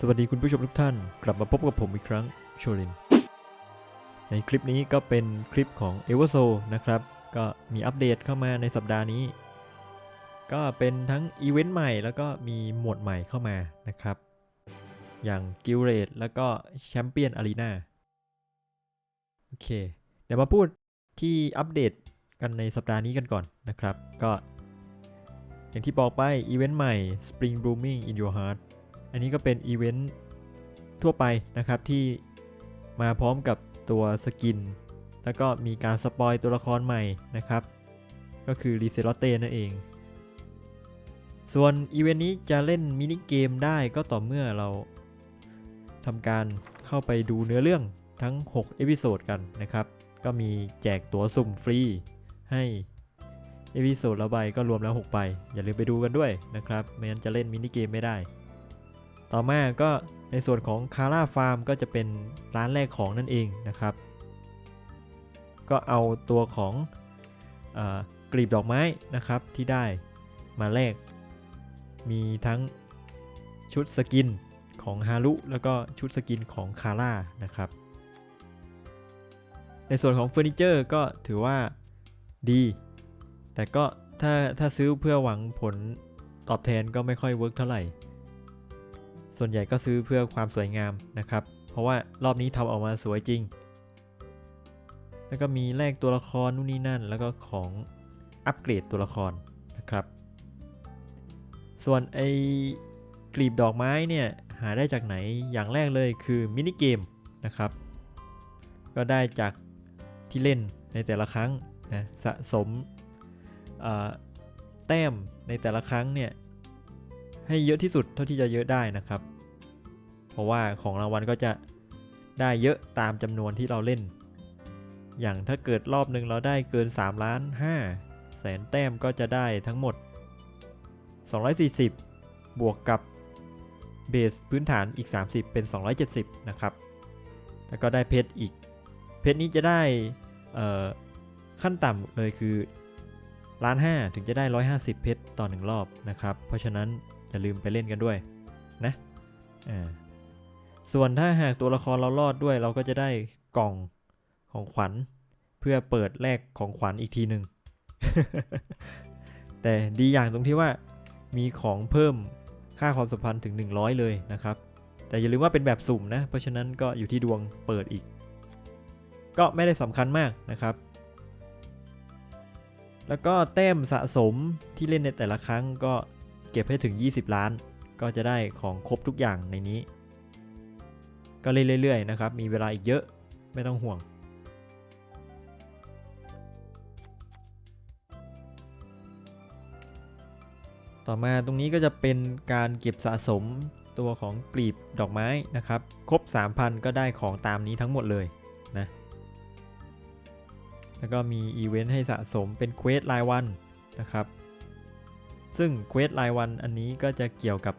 สวัสดีคุณผู้ชมทุกท่าน กลับมาพบกับผมอีกครั้งโชลิน ในคลิปนี้ก็เป็นคลิปของ e v e r s o นะครับ ก็มีอัปเดตเข้ามาในสัปดาห์นี้ ก็เป็นทั้งอีเวนต์ใหม่แล้วก็มีหมวดใหม่เข้ามานะครับ อย่าง g u i l d แล้วก็ Champion Arena โอเค เดี๋ยวมาพูดที่อัปเดตกันในสัปดาห์นี้กันก่อนนะครับ ก็ อย่างที่บอกไปอีเวนต์ใหม่ Spring Blooming in Your Heart นนี้ก็เป็นอีเวนต์ทั่วไปนะครับที่มาพร้อมกับตัวสกิน แล้วก็มีการสปอยตัวละครใหม่นะครับ ก็คือรีเซลเต้นั่นเอง ส่วนอีเวนต์นี้จะเล่นมินิเกมได้ก็ต่อเมื่อเราทำการเข้าไปดูเนื้อเรื่องทั้ง 6 เอพิโซดกันนะครับ ก็มีแจกตั๋วสุ่มฟรีให้เอพิโซดละใบก็รวมแล้ว 6 ใบ อย่าลืมไปดูกันด้วยนะครับ ไม่งั้นจะเล่นมินิเกมไม่ได้ ต่อมาก็ในส่วนของคาร่าฟาร์มก็จะเป็นร้านแรกของนั่นเองนะครับ ก็เอาตัวของอกลีบดอกไม้นะครับที่ได้มาแลกมีทั้งชุดสกินของฮารุแล้วก็ชุดสกินของคาร่านะครับ ในส่วนของเฟอร์นิเจอร์ก็ถือว่าดี แต่ก็ถ้าถ้าซื้อเพื่อหวังผลตอบแทนก็ไม่ค่อยเวิร์กเท่าไหร่ ส่วนใหญ่ก็ซื้อเพื่อความสวยงามนะครับ เพราะว่ารอบนี้ทำออกมาสวยจริง แล้วก็มีแลกตัวละครนู่นนี่นั่น แล้วก็ของอัปเกรดตัวละครนะครับ ส่วนไอ้กลีบดอกไม้เนี่ยหาได้จากไหนอย่างแรกเลยคือมินิเกมนะครับ ก็ได้จากที่เล่นในแต่ละครั้งนะสะสมแต้มในแต่ละครั้งเนี่ย ให้เยอะที่สุดเท่าที่จะเยอะได้นะครับ เพราะว่าของรางวัลก็จะได้เยอะตามจำนวนที่เราเล่น อย่างถ้าเกิดรอบหนึ่งเราได้เกิน3ล้าน5แสนแต้มก็จะได้ทั้งหมด 240 บวกกับเบสพื้นฐานอีก 30 เป็น 270 นะครับ แล้วก็ได้เพชรอีก เพชรนี้จะได้ขั้นต่ำเลยคือล้านห้าถึงจะได้ 150 เพชรต่อหนึ่งรอบนะครับ เพราะฉะนั้น อย่าลืมไปเล่นกันด้วยนะอ่าส่วนถ้าหากตัวละครเรารอดด้วย เราก็จะได้กล่องของขวัญ เพื่อเปิดแลกของขวัญอีกทีหนึ่งแต่ดีอย่างตรงที่ว่ามีของเพิ่มค่าความสัมพันธ์ถึง 100 เลยนะครับ แต่อย่าลืมว่าเป็นแบบสุ่มนะ เพราะฉะนั้นก็อยู่ที่ดวงเปิดอีก ก็ไม่ได้สำคัญมากนะครับ แล้วก็แต้มสะสมที่เล่นในแต่ละครั้งก็ เก็บให้ถึง 20 ล้าน ก็จะได้ของครบทุกอย่างในนี้ ก็เล่นเรื่อยๆนะครับ มีเวลาอีกเยอะไม่ต้องห่วง ต่อมาตรงนี้ก็จะเป็นการเก็บสะสมตัวของกลีบดอกไม้นะครับ ครบ 3,000 ก็ได้ของตามนี้ทั้งหมดเลยนะ แล้วก็มีอีเวนต์ให้สะสมเป็นเควสรายวันนะครับ ซึ่งเควสรายวันอันนี้ก็จะเกี่ยวกับ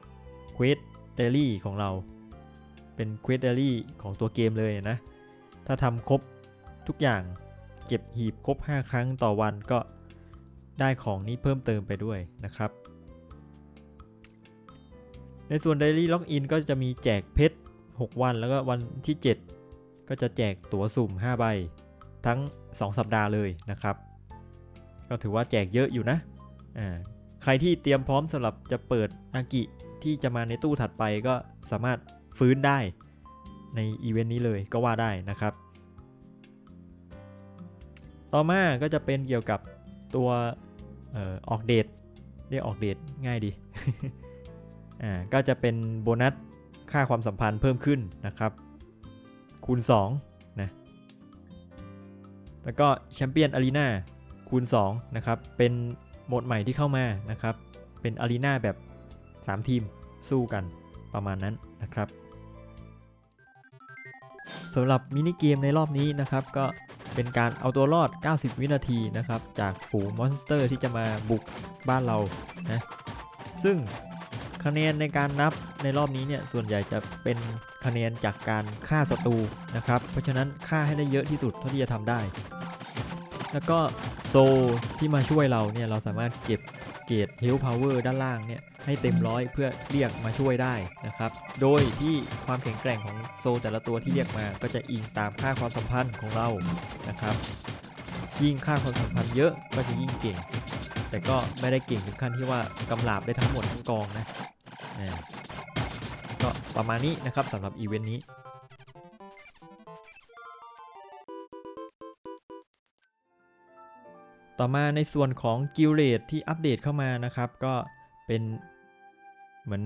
เควสเดลี่ของเรา เป็นเควสเดลี่ของตัวเกมเลยนะ ถ้าทำครบทุกอย่างเก็บหีบครบ 5 ครั้งต่อวันก็ได้ของนี้เพิ่มเติมไปด้วยนะครับ ในส่วน Daily Login ก็จะมีแจกเพชร 6 วันแล้วก็วันที่ 7 ก็จะแจกตั๋วสุ่ม 5 ใบ ทั้ง 2 สัปดาห์เลยนะครับ ก็ถือว่าแจกเยอะอยู่นะ อ่า ใครที่เตรียมพร้อมสำหรับจะเปิดอากิที่จะมาในตู้ถัดไปก็สามารถฟื้นได้ในอีเวนต์นี้เลยก็ว่าได้นะครับ ต่อมาก็จะเป็นเกี่ยวกับตัวออออกเดทเรียกออกเดทง่ายดีอ่าก็จะเป็นโบนัสค่าความสัมพันธ์เพิ่มขึ้นนะครับ คูณ2นะแล้วก็แชมเปี้ยนอารีนาคูณ2นะครับเป็น โหมดใหม่ที่เข้ามานะครับ เป็นอารีนาแบบ 3 ทีมสู้กันประมาณนั้นนะครับสำหรับมินิเกมในรอบนี้นะครับ ก็เป็นการเอาตัวรอด 90 วินาทีนะครับ จากฝูงมอนสเตอร์ที่จะมาบุกบ้านเรานะซึ่งคะแนนในการนับในรอบนี้เนี่ยส่วนใหญ่จะเป็นคะแนนจากการฆ่าศัตรูนะครับ เพราะฉะนั้นฆ่าให้ได้เยอะที่สุดเท่าที่จะทำได้ แล้วก็ โซที่มาช่วยเราเนี่ยเราสามารถเก็บเกรด Health Power ด้านล่างเนี่ยให้เต็มร้อยเพื่อเรียกมาช่วยได้นะครับ โดยที่ความแข็งแกร่งของโซแต่ละตัวที่เรียกมาก็จะอิงตามค่าความสัมพันธ์ของเรานะครับ ยิ่งค่าความสัมพันธ์เยอะก็จะยิ่งเก่ง แต่ก็ไม่ได้เก่งถึงขั้นที่ว่ากำลาบได้ทั้งหมดทั้งกองนะก็ประมาณนี้นะครับสำหรับอีเวนต์นี้ ต่อมาในส่วนของกิลเลดที่อัปเดตเข้ามานะครับ ก็เป็นเหมือน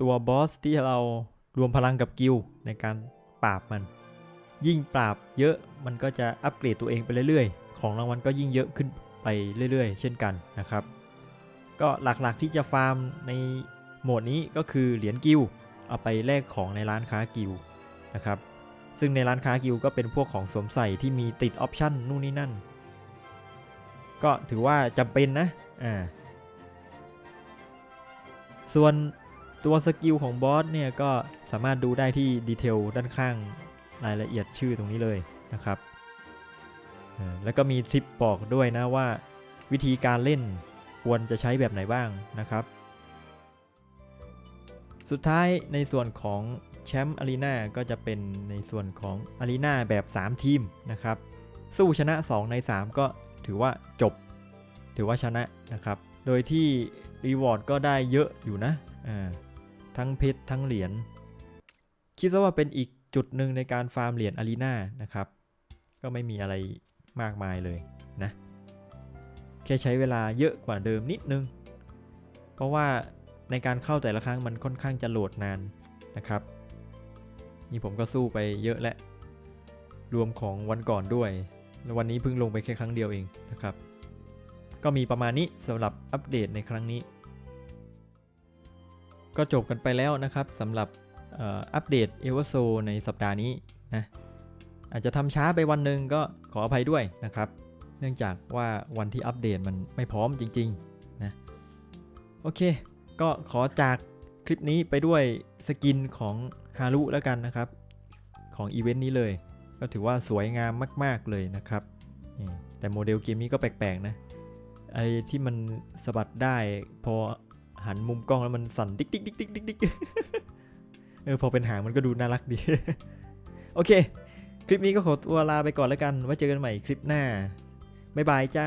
ตัวบอสที่เรารวมพลังกับกิลในการปราบมัน ยิ่งปราบเยอะมันก็จะอัปเกรดตัวเองไปเรื่อยๆ ของรางวัลก็ยิ่งเยอะขึ้นไปเรื่อยๆ เช่นกันนะครับ ก็หลักๆที่จะฟาร์มในโหมดนี้ก็คือเหรียญกิลเอาไปแลกของในร้านค้ากิลนะครับซึ่งในร้านค้ากิลก็เป็นพวกของสวมใส่ที่มีติดออปชั่นนู่นนี่นั่น ก็ถือว่าจำเป็นนะอ่าส่วนตัวสกิลของบอสเนี่ยก็สามารถดูได้ที่ดีเทลด้านข้างรายละเอียดชื่อตรงนี้เลยนะครับ แล้วก็มีทิปบอกด้วยนะว่าวิธีการเล่นควรจะใช้แบบไหนบ้างนะครับ สุดท้ายในส่วนของแชมป์อารีนาก็จะเป็นในส่วนของอารีนาแบบ 3 ทีมนะครับ สู้ชนะ 2 ใน 3 ก็ ถือว่าจบ ถือว่าชนะนะครับ โดยที่รีวอร์ดก็ได้เยอะอยู่นะทั้งเพชรทั้งเหรียญ คิดซะว่าเป็นอีกจุดหนึ่งในการฟาร์มเหรียญอารีนานะครับ ก็ไม่มีอะไรมากมายเลยนะ แค่ใช้เวลาเยอะกว่าเดิมนิดนึง เพราะว่าในการเข้าแต่ละครั้งมันค่อนข้างจะโหลดนานนะครับ นี่ผมก็สู้ไปเยอะและรวมของวันก่อนด้วย ววันนี้เพิ่งลงไปแค่ครั้งเดียวเองนะครับ ก็มีประมาณนี้สำหรับอัปเดตในครั้งนี้ ก็จบกันไปแล้วนะครับสำหรับอัปเดตเอเวอร์โซในสัปดาห์นี้นะอาจจะทำช้าไปวันหนึ่งก็ขออภัยด้วยนะครับ เนื่องจากว่าวันที่อัปเดตมันไม่พร้อมจริงๆนะโอเค ก็ขอจากคลิปนี้ไปด้วยสกินของฮารุแล้วกันนะครับ ของอีเวนต์นี้เลย ก็ถือว่าสวยงามมาก ๆเลยนะครับแต่โมเดลเกมนี้ก็แปลกๆนะไอ้ที่มันสะบัดได้พอหันมุมกล้องแล้วมันสั่นดิ๊กดิ๊กดิ๊กดิ๊กดิ๊กดิ๊กเออพอเป็นหางมันก็ดูน่ารักดี โอเค คลิปนี้ก็ขอตัวลาไปก่อนแล้วกัน ไว้เจอกันใหม่คลิปหน้า บ๊ายบายจ้า